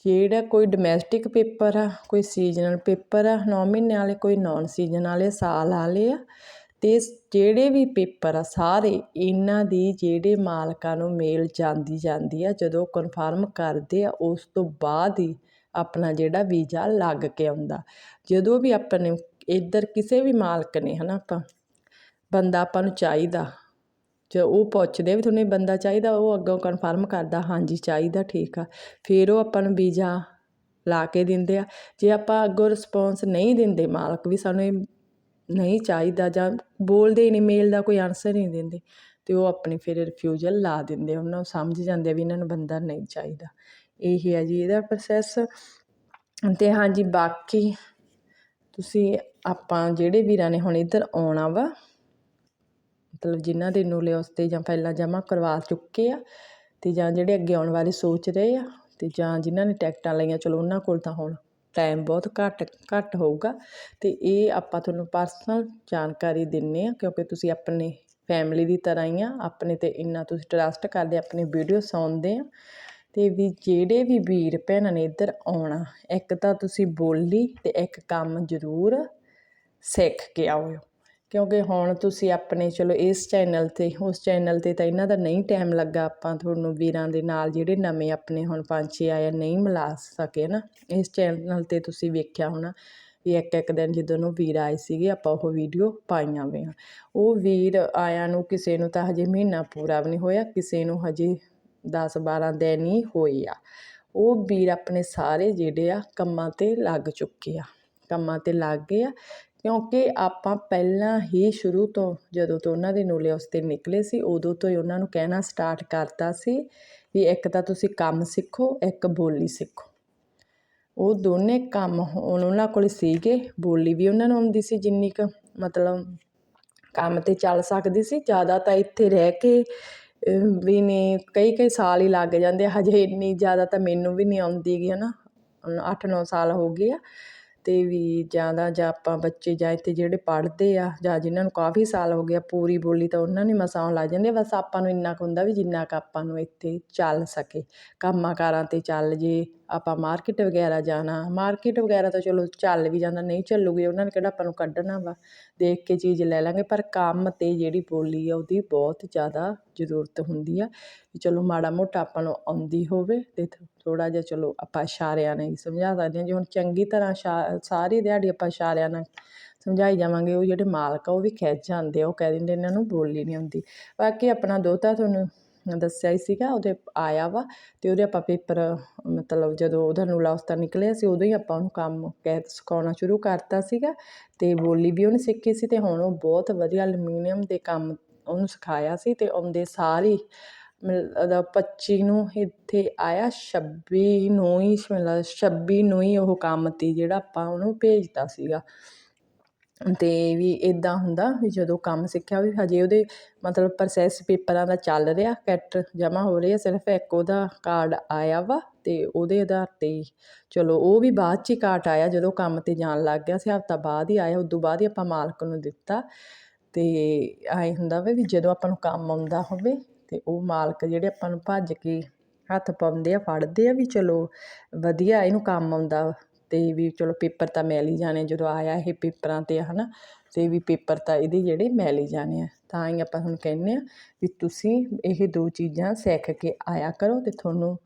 ਜਿਹੜਾ ਕੋਈ ਡੋਮੈਸਟਿਕ ਪੇਪਰ ਆ, ਕੋਈ ਸੀਜ਼ਨਲ ਪੇਪਰ ਆ, ਨੌ ਮਹੀਨੇ ਵਾਲੇ, ਕੋਈ ਨੋਨ ਸੀਜ਼ਨ ਵਾਲੇ, ਸਾਲ ਵਾਲੇ ਆ ਅਤੇ ਜਿਹੜੇ ਵੀ ਪੇਪਰ ਆ, ਸਾਰੇ ਇਹਨਾਂ ਦੀ ਜਿਹੜੇ ਮਾਲਕਾਂ ਨੂੰ ਮੇਲ ਜਾਂਦੀ ਜਾਂਦੀ ਆ, ਜਦੋਂ ਕਨਫਰਮ ਕਰਦੇ ਆ, ਉਸ ਤੋਂ ਬਾਅਦ ਹੀ ਆਪਣਾ ਜਿਹੜਾ ਵੀਜ਼ਾ ਲੱਗ ਕੇ ਆਉਂਦਾ। ਜਦੋਂ ਵੀ ਆਪਾਂ ਨੇ ਇੱਧਰ ਕਿਸੇ ਵੀ ਮਾਲਕ ਨੇ ਹੈ ਨਾ ਆਪਾਂ, ਬੰਦਾ ਆਪਾਂ ਨੂੰ ਚਾਹੀਦਾ ਜੇ ਉਹ ਪੁੱਛਦੇ ਵੀ ਤੁਹਾਨੂੰ ਇਹ ਬੰਦਾ ਚਾਹੀਦਾ, ਉਹ ਅੱਗੋਂ ਕਨਫਰਮ ਕਰਦਾ, ਹਾਂਜੀ ਚਾਹੀਦਾ, ਠੀਕ ਆ। ਫਿਰ ਉਹ ਆਪਾਂ ਨੂੰ ਵੀਜ਼ਾ ਲਾ ਕੇ ਦਿੰਦੇ ਆ। ਜੇ ਆਪਾਂ ਅੱਗੋਂ ਰਿਸਪੌਂਸ ਨਹੀਂ ਦਿੰਦੇ, ਮਾਲਕ ਵੀ ਸਾਨੂੰ ਇਹ ਨਹੀਂ ਚਾਹੀਦਾ ਜਾਂ ਬੋਲਦੇ ਹੀ ਨਹੀਂ ਮੇਲ ਦਾ ਕੋਈ ਆਨਸਰ ਨਹੀਂ ਦਿੰਦੇ, ਤੇ ਉਹ ਆਪਣੀ ਫਿਰ ਰਿਫਿਊਜ਼ਲ ਲਾ ਦਿੰਦੇ ਉਹਨਾਂ ਨੂੰ ਸਮਝ ਜਾਂਦੇ ਆ ਵੀ ਇਹਨਾਂ ਨੂੰ ਬੰਦਾ ਨਹੀਂ ਚਾਹੀਦਾ। ਇਹ ਹੈ ਜੀ ਇਹਦਾ ਪ੍ਰੋਸੈਸ ਤੇ ਹਾਂਜੀ, ਬਾਕੀ ਤੁਸੀਂ ਆਪਾਂ ਜਿਹੜੇ ਵੀਰਾਂ ਨੇ ਹੁਣ ਇੱਧਰ ਆਉਣਾ ਵਾ ਮਤਲਬ ਜਿਨ੍ਹਾਂ ਦੇ ਨੂਲਿਓਸ ਤੇ ਜਾਂ ਪਹਿਲਾਂ ਜਮ੍ਹਾਂ ਕਰਵਾ ਚੁੱਕੇ ਆ ਅਤੇ ਜਾਂ ਜਿਹੜੇ ਅੱਗੇ ਆਉਣ ਬਾਰੇ ਸੋਚ ਰਹੇ ਆ ਅਤੇ ਜਾਂ ਜਿਨ੍ਹਾਂ ਨੇ ਟਿਕਟਾਂ ਲਈਆਂ, ਚਲੋ ਉਹਨਾਂ ਕੋਲ ਤਾਂ ਹੁਣ ਟਾਈਮ ਬਹੁਤ ਘੱਟ ਘੱਟ ਹੋਊਗਾ ਅਤੇ ਇਹ ਆਪਾਂ ਤੁਹਾਨੂੰ ਪਰਸਨਲ ਜਾਣਕਾਰੀ ਦਿੰਨੇ ਆ ਕਿਉਂਕਿ ਤੁਸੀਂ ਆਪਣੇ ਫੈਮਿਲੀ ਦੀ ਤਰ੍ਹਾਂ ਹੀ ਆ, ਆਪਣੇ ਤੇ ਇੰਨਾ ਤੁਸੀਂ ਟਰਸਟ ਕਰਦੇ, ਆਪਣੀ ਵੀਡੀਓ ਸੁਣਦੇ ਆ ਤੇ ਵੀ ਜਿਹੜੇ ਵੀ ਵੀਰ ਭੈਣਾਂ ਨੇ ਇੱਧਰ ਆਉਣਾ, ਇੱਕ ਤਾਂ ਤੁਸੀਂ ਬੋਲੀ ਤੇ ਇੱਕ ਕੰਮ ਜ਼ਰੂਰ ਸਿੱਖ ਕੇ ਆਓ। ਕਿਉਂਕਿ ਹੁਣ ਤੁਸੀਂ ਆਪਣੇ, ਚਲੋ ਇਸ ਚੈਨਲ ਤੇ, ਉਸ ਚੈਨਲ ਤੇ ਤਾਂ ਇਹਨਾਂ ਦਾ ਨਹੀਂ ਟਾਈਮ ਲੱਗਾ ਆਪਾਂ ਤੁਹਾਨੂੰ ਵੀਰਾਂ ਦੇ ਨਾਲ, ਜਿਹੜੇ ਨਵੇਂ ਆਪਣੇ ਹੁਣ ਪੰਜ ਛੇ ਆਏ ਨਹੀਂ ਮਿਲਾ ਸਕੇ ਨਾ। ਇਸ ਚੈਨਲ ਤੇ ਤੁਸੀਂ ਵੇਖਿਆ ਹੋਣਾ ਵੀ ਇੱਕ ਇੱਕ ਦਿਨ ਜਦੋਂ ਨੂੰ ਵੀਰ ਆਏ ਸੀਗੇ, ਆਪਾਂ ਉਹ ਵੀਡੀਓ ਪਾਈਆਂ ਵੇ ਆ ਉਹ ਵੀਰ ਆਇਆਂ ਨੂੰ ਕਿਸੇ ਨੂੰ ਤਾਂ ਹਜੇ ਮਹੀਨਾ ਪੂਰਾ ਵੀ ਨਹੀਂ ਹੋਇਆ, ਕਿਸੇ ਨੂੰ ਹਜੇ 10 12 ਦਿਨ ਹੀ ਹੋਏ ਆ। ਉਹ ਵੀਰ ਆਪਣੇ ਸਾਰੇ ਜਿਹੜੇ ਆ, ਕੰਮਾਂ ਤੇ ਲੱਗ ਚੁੱਕੇ ਆ। ਕੰਮਾਂ ਤੇ ਲੱਗ ਗਏ ਆ। ਕਿਉਂਕਿ ਆਪਾਂ ਪਹਿਲਾਂ ਹੀ ਸ਼ੁਰੂ ਤੋਂ ਜਦੋਂ ਤੋਂ ਉਹਨਾਂ ਦੇ ਨੂਲੇ ਉਸ ਤੇ ਨਿਕਲੇ ਸੀ, ਉਦੋਂ ਤੋਂ ਹੀ ਉਹਨਾਂ ਨੂੰ ਕਹਿਣਾ ਸਟਾਰਟ ਕਰਤਾ ਸੀ ਵੀ ਇੱਕ ਤਾਂ ਤੁਸੀਂ ਕੰਮ ਸਿੱਖੋ, ਇੱਕ ਬੋਲੀ ਸਿੱਖੋ। ਉਹ ਦੋਨੇ ਕੰਮ ਹੁਣ ਉਹਨਾਂ ਕੋਲ ਸੀਗੇ, ਬੋਲੀ ਵੀ ਉਹਨਾਂ ਨੂੰ ਆਉਂਦੀ ਸੀ ਜਿੰਨੀ ਕੁ ਮਤਲਬ ਕੰਮ ਤੇ ਚੱਲ ਸਕਦੀ ਸੀ। ਜ਼ਿਆਦਾ ਤਾਂ ਇੱਥੇ ਰਹਿ ਕੇ ਵੀ ਨਹੀਂ ਕਈ ਕਈ ਸਾਲ ਹੀ ਲੱਗ ਜਾਂਦੇ ਹਜੇ ਇੰਨੀ ਜ਼ਿਆਦਾ ਤਾਂ ਮੈਨੂੰ ਵੀ ਨਹੀਂ ਆਉਂਦੀ ਗੀ ਹਨਾ। 8-9 ਸਾਲ ਹੋ ਗਏ ਆ। ਤੇ ਵੀ ਜ਼ਿਆਦਾ ਜਾਂ ਆਪਾਂ ਬੱਚੇ ਜਾਂ ਇੱਥੇ ਜਿਹੜੇ ਪੜ੍ਹਦੇ ਆ ਜਾਂ ਜਿਨ੍ਹਾਂ ਨੂੰ ਕਾਫੀ ਸਾਲ ਹੋ ਗਏ ਆ ਪੂਰੀ ਬੋਲੀ ਤਾਂ ਉਹਨਾਂ ਨੇ ਮਸਾਂ ਲੱਗ ਜਾਂਦੀ ਬਸ ਆਪਾਂ ਨੂੰ ਇੰਨਾ ਕੁ ਹੁੰਦਾ ਵੀ ਜਿੰਨਾ ਕੁ ਆਪਾਂ ਨੂੰ ਇੱਥੇ ਚੱਲ ਸਕੇ ਕੰਮਾਂ ਕਾਰਾਂ ਤੇ ਚੱਲ ਜੇ। ਆਪਾਂ ਮਾਰਕੀਟ ਵਗੈਰਾ ਜਾਣਾ ਮਾਰਕੀਟ ਵਗੈਰਾ ਤਾਂ ਚਲੋ ਚੱਲ ਵੀ ਜਾਂਦਾ, ਨਹੀਂ ਚੱਲੂਗੀ, ਉਹਨਾਂ ਨੇ ਕਿਹੜਾ ਆਪਾਂ ਨੂੰ ਕੱਢਣਾ ਵਾ, ਦੇਖ ਕੇ ਚੀਜ਼ ਲੈ ਲਾਂਗੇ, ਪਰ ਕੰਮ ਤੇ ਜਿਹੜੀ ਬੋਲੀ ਆ ਉਹਦੀ ਬਹੁਤ ਜ਼ਿਆਦਾ ਜ਼ਰੂਰਤ ਹੁੰਦੀ ਆ, ਵੀ ਚਲੋ ਮਾੜਾ ਮੋਟਾ ਆਪਾਂ ਨੂੰ ਆਉਂਦੀ ਹੋਵੇ ਤੇ ਥੋੜ੍ਹਾ ਜਿਹਾ ਚਲੋ ਆਪਾਂ ਇਸ਼ਾਰਿਆਂ ਨਾਲ ਹੀ ਸਮਝਾ ਸਕਦੇ ਹਾਂ, ਜੇ ਹੁਣ ਚੰਗੀ ਤਰ੍ਹਾਂ ਇਸ਼ਾ- ਸਾਰੀ ਦਿਹਾੜੀ ਆਪਾਂ ਇਸ਼ਾਰਿਆਂ ਨਾਲ ਸਮਝਾਈ ਜਾਵਾਂਗੇ, ਉਹ ਜਿਹੜੇ ਮਾਲਕ ਆ ਉਹ ਵੀ ਖਿੱਚ ਜਾਂਦੇ ਆ, ਉਹ ਕਹਿ ਦਿੰਦੇ ਇਹਨਾਂ ਨੂੰ ਬੋਲੀ ਨਹੀਂ ਆਉਂਦੀ, ਬਾਕੀ ਆਪਣਾ ਦੋਤਾ ਤੁਹਾਨੂੰ ਦੱਸਿਆ ਹੀ ਸੀਗਾ, ਉਹਦੇ ਆਇਆ ਵਾ ਅਤੇ ਉਹਦੇ ਆਪਾਂ ਪੇਪਰ ਮਤਲਬ ਜਦੋਂ ਉਹਦਾ ਨੂਲਾ ਉਸਤਾ ਨਿਕਲਿਆ ਸੀ, ਉਦੋਂ ਹੀ ਆਪਾਂ ਉਹਨੂੰ ਕੰਮ ਕਹਿ ਸਿਖਾਉਣਾ ਸ਼ੁਰੂ ਕਰਤਾ ਸੀਗਾ ਅਤੇ ਬੋਲੀ ਵੀ ਉਹਨੇ ਸਿੱਖੀ ਸੀ ਅਤੇ ਹੁਣ ਉਹ ਬਹੁਤ ਵਧੀਆ ਐਲੂਮੀਨੀਅਮ ਦੇ ਕੰਮ ਉਹਨੂੰ ਸਿਖਾਇਆ ਸੀ ਅਤੇ ਆਉਂਦੇ ਸਾਰੀ ਉਹਦਾ 25 ਨੂੰ ਇੱਥੇ ਆਇਆ 26 ਨੂੰ ਹੀ, ਮਤਲਬ 26 ਨੂੰ ਹੀ ਉਹ ਕੰਮ ਤੇ ਜਿਹੜਾ ਆਪਾਂ ਉਹਨੂੰ ਭੇਜਤਾ ਸੀਗਾ। ਅਤੇ ਵੀ ਇੱਦਾਂ ਹੁੰਦਾ ਵੀ ਜਦੋਂ ਕੰਮ ਸਿੱਖਿਆ ਵੀ ਹਜੇ ਉਹਦੇ ਮਤਲਬ ਪ੍ਰੋਸੈਸ ਪੇਪਰਾਂ ਦਾ ਚੱਲ ਰਿਹਾ, ਕੈਟ ਜਮ੍ਹਾਂ ਹੋ ਰਹੀ ਆ, ਸਿਰਫ ਇੱਕ ਉਹਦਾ ਕਾਰਡ ਆਇਆ ਵਾ ਅਤੇ ਉਹਦੇ ਆਧਾਰ ਤੇ ਹੀ। ਚਲੋ, ਉਹ ਵੀ ਬਾਅਦ ਚ ਹੀ ਕਾਟ ਆਇਆ, ਜਦੋਂ ਕੰਮ ਤੇ ਜਾਣ ਲੱਗ ਗਿਆ ਸੀ, ਹਫਤਾ ਬਾਅਦ ਹੀ ਆਇਆ, ਉਦੋਂ ਬਾਅਦ ਹੀ ਆਪਾਂ ਮਾਲਕ ਨੂੰ ਦਿੱਤਾ। ਅਤੇ ਐ ਹੁੰਦਾ ਵਾ ਵੀ ਜਦੋਂ ਆਪਾਂ ਨੂੰ ਕੰਮ ਆਉਂਦਾ ਹੋਵੇ ਤੇ ਉਹ ਮਾਲਕ ਜਿਹੜੇ ਆਪਾਂ ਨੂੰ ਭੱਜ ਕੇ ਹੱਥ ਪਾਉਂਦੇ ਆ, ਫੜਦੇ ਆ ਵੀ ਚਲੋ ਵਧੀਆ, ਇਹਨੂੰ ਕੰਮ ਆਉਂਦਾ ਅਤੇ ਵੀ ਚਲੋ ਪੇਪਰ ਤਾਂ ਮਿਲ ਹੀ ਜਾਣੇ ਜਦੋਂ ਆਇਆ ਇਹ ਪੇਪਰਾਂ ਤੇ ਹੈ ਨਾ ਅਤੇ ਵੀ ਪੇਪਰ ਤਾਂ ਇਹਦੇ ਜਿਹੜੇ ਮਿਲ ਹੀ ਜਾਣੇ ਆ। ਤਾਂ ਹੀ ਆਪਾਂ ਹੁਣ ਕਹਿੰਦੇ ਹਾਂ ਵੀ ਤੁਸੀਂ ਇਹ ਦੋ ਚੀਜ਼ਾਂ ਸਿੱਖ ਕੇ ਆਇਆ ਕਰੋ ਅਤੇ ਤੁਹਾਨੂੰ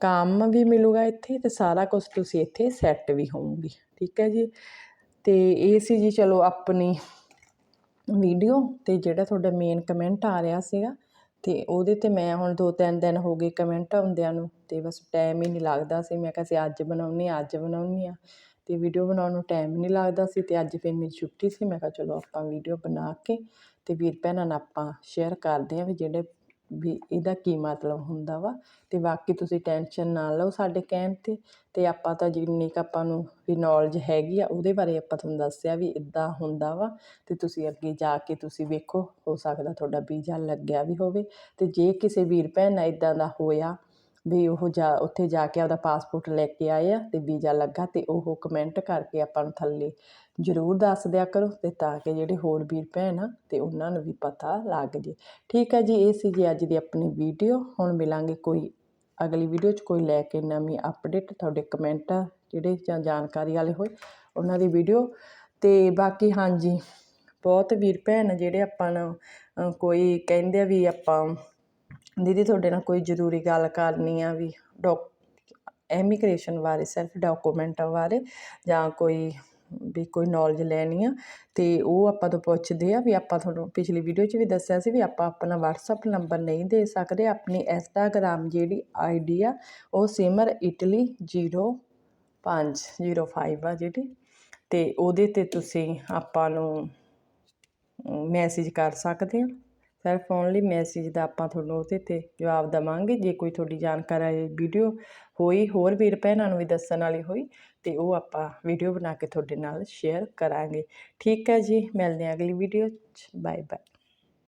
ਕੰਮ ਵੀ ਮਿਲੂਗਾ ਇੱਥੇ ਅਤੇ ਸਾਰਾ ਕੁਝ ਤੁਸੀਂ ਇੱਥੇ ਸੈੱਟ ਵੀ ਹੋਵੋਗੇ ਠੀਕ ਹੈ ਜੀ? ਅਤੇ ਇਹ ਸੀ ਜੀ ਚਲੋ ਆਪਣੀ ਵੀਡੀਓ ਅਤੇ ਜਿਹੜਾ ਤੁਹਾਡਾ ਮੇਨ ਕਮੈਂਟ ਆ ਰਿਹਾ ਸੀਗਾ। ਅਤੇ ਉਹਦੇ ਤੇ ਮੈਂ ਹੁਣ ਦੋ ਤਿੰਨ ਦਿਨ ਹੋ ਗਏ ਕਮੈਂਟ ਆਉਂਦਿਆਂ ਨੂੰ ਅਤੇ ਬਸ ਟਾਈਮ ਹੀ ਨਹੀਂ ਲੱਗਦਾ ਸੀ। ਮੈਂ ਕਿਹਾ ਅਸੀਂ ਅੱਜ ਬਣਾਉਣੀ ਹਾਂ, ਅੱਜ ਬਣਾਉਣੀ ਹਾਂ। ਅਤੇ ਵੀਡੀਓ ਬਣਾਉਣ ਨੂੰ ਟਾਈਮ ਨਹੀਂ ਲੱਗਦਾ ਸੀ ਅਤੇ ਅੱਜ ਫਿਰ ਮੇਰੀ ਛੁੱਟੀ ਸੀ। ਮੈਂ ਕਿਹਾ ਚਲੋ ਆਪਾਂ ਵੀਡੀਓ ਬਣਾ ਕੇ ਅਤੇ ਵੀਰ ਭੈਣਾਂ ਨਾਲ ਆਪਾਂ ਸ਼ੇਅਰ ਕਰਦੇ ਹਾਂ ਵੀ ਜਿਹੜੇ ਵੀ ਇਹਦਾ ਕੀ ਮਤਲਬ ਹੁੰਦਾ ਵਾ ਤੇ ਬਾਕੀ ਤੁਸੀਂ ਟੈਨਸ਼ਨ ਨਾ ਲਓ ਸਾਡੇ ਕਹਿਣ ਤੇ ਤੇ ਆਪਾਂ ਤਾਂ ਜਿੰਨੀ ਕੁ ਆਪਾਂ ਨੂੰ ਵੀ ਨੌਲੇਜ ਹੈਗੀ ਆ ਉਹਦੇ ਬਾਰੇ ਆਪਾਂ ਤੁਹਾਨੂੰ ਦੱਸਿਆ ਵੀ ਇਦਾਂ ਹੁੰਦਾ ਵਾ ਤੇ ਤੁਸੀਂ ਅੱਗੇ ਜਾ ਕੇ ਤੁਸੀਂ ਵੇਖੋ, ਹੋ ਸਕਦਾ ਤੁਹਾਡਾ ਵੀਜ਼ਾ ਲੱਗਿਆ ਵੀ ਹੋਵੇ ਤੇ ਜੇ ਕਿਸੇ ਵੀਰ ਭੈਣ ਨਾਲ ਇਦਾਂ ਦਾ ਹੋਇਆ ਵੀ ਉਹ ਜਾ, ਉੱਥੇ ਜਾ ਕੇ ਆਪਦਾ ਪਾਸਪੋਰਟ ਲੈ ਕੇ ਆਏ ਆ ਅਤੇ ਵੀਜ਼ਾ ਲੱਗਾ ਅਤੇ ਉਹ ਕਮੈਂਟ ਕਰਕੇ ਆਪਾਂ ਨੂੰ ਥੱਲੇ ਜ਼ਰੂਰ ਦੱਸ ਦਿਆ ਕਰੋ ਅਤੇ ਤਾਂ ਕਿ ਜਿਹੜੇ ਹੋਰ ਵੀਰ ਭੈਣ ਆ ਅਤੇ ਉਹਨਾਂ ਨੂੰ ਵੀ ਪਤਾ ਲੱਗ ਜੇ। ਠੀਕ ਹੈ ਜੀ, ਇਹ ਸੀ ਜੀ ਅੱਜ ਦੀ ਆਪਣੀ ਵੀਡੀਓ ਹੁਣ ਮਿਲਾਂਗੇ ਕੋਈ ਅਗਲੀ ਵੀਡੀਓ 'ਚ ਕੋਈ ਲੈ ਕੇ ਨਵੀਂ ਅਪਡੇਟ ਤੁਹਾਡੇ ਕਮੈਂਟ ਜਿਹੜੇ ਜਾਂ ਜਾਣਕਾਰੀ ਵਾਲੇ ਹੋਏ ਉਹਨਾਂ ਦੀ ਵੀਡੀਓ ਤੇ ਬਾਕੀ ਹਾਂਜੀ, ਬਹੁਤ ਵੀਰ ਭੈਣ ਜਿਹੜੇ ਆਪਾਂ ਨੂੰ ਕੋਈ ਕਹਿੰਦੇ ਆ ਵੀ ਆਪਾਂ ਦੀਦੀ, ਤੁਹਾਡੇ ਨਾਲ ਕੋਈ ਜ਼ਰੂਰੀ ਗੱਲ ਕਰਨੀ ਆ ਵੀ ਡੋਕ ਐਮੀਗ੍ਰੇਸ਼ਨ ਬਾਰੇ ਸਿਰਫ ਡਾਕੂਮੈਂਟਾਂ ਬਾਰੇ ਜਾਂ ਕੋਈ ਵੀ ਕੋਈ ਨੌਲੇਜ ਲੈਣੀ ਆ, ਤੇ ਉਹ ਆਪਾਂ ਤੋਂ ਪੁੱਛਦੇ ਆ ਵੀ ਆਪਾਂ ਤੁਹਾਨੂੰ ਪਿਛਲੀ ਵੀਡੀਓ 'ਚ ਵੀ ਦੱਸਿਆ ਸੀ ਵੀ ਆਪਾਂ ਆਪਣਾ WhatsApp ਨੰਬਰ ਨਹੀਂ ਦੇ ਸਕਦੇ, ਆਪਣੀ ਇੰਸਟਾਗ੍ਰਾਮ ਜਿਹੜੀ ਆਈਡੀ ਆ, ਉਹ ਸਿਮਰ ਇਟਲੀ 0505 ਆ ਜਿਹੜੀ, ਤੇ ਉਹਦੇ ਤੇ ਤੁਸੀਂ ਆਪਾਂ ਨੂੰ ਮੈਸੇਜ ਕਰ ਸਕਦੇ ਆ। ਸਿਰਫ ਓਨਲੀ ਮੈਸੇਜ ਦਾ ਆਪਾਂ ਤੁਹਾਨੂੰ ਉਹਦੇ ਤੇ ਜਵਾਬ ਦਵਾਂਗੇ। ਜੇ ਕੋਈ ਤੁਹਾਡੀ ਜਾਣਕਾਰੀ ਵੀਡੀਓ ਹੋਈ, ਹੋਰ ਵੀਰ ਭੈਣਾਂ ਨੂੰ ਵੀ ਦੱਸਣ ਵਾਲੀ ਹੋਈ, ਤੇ ਉਹ ਆਪਾਂ ਵੀਡੀਓ ਬਣਾ ਕੇ ਤੁਹਾਡੇ ਨਾਲ ਸ਼ੇਅਰ ਕਰਾਂਗੇ। ਠੀਕ ਹੈ ਜੀ, ਮਿਲਦੇ ਹਾਂ ਅਗਲੀ ਵੀਡੀਓ 'ਚ। Bye bye